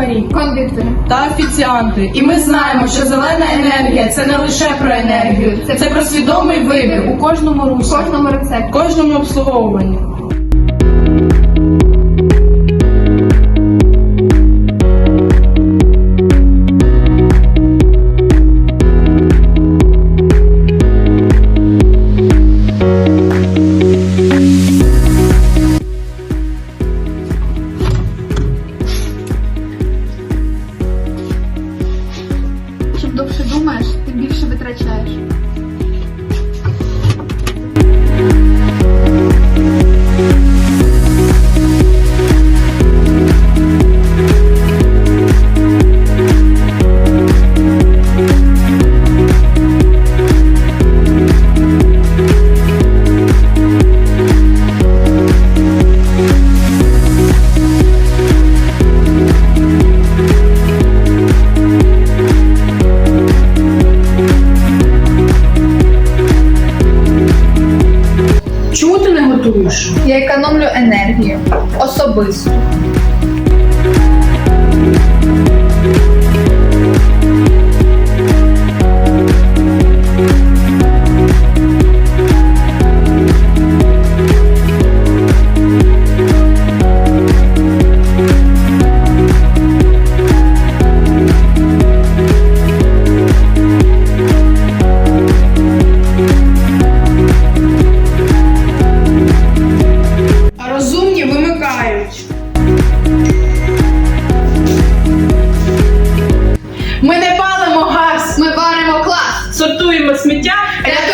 кухарі, кондитери та офіціанти. І ми знаємо, що зелена енергія це не лише про енергію, це про свідомий вибір у кожному русі, кожному рецепті, кожному обслуговуванні. Думаєш, тим більше витрачаєш. Чому ти не готуєш? Я економлю енергію особисто. сортуємо сміття. Е,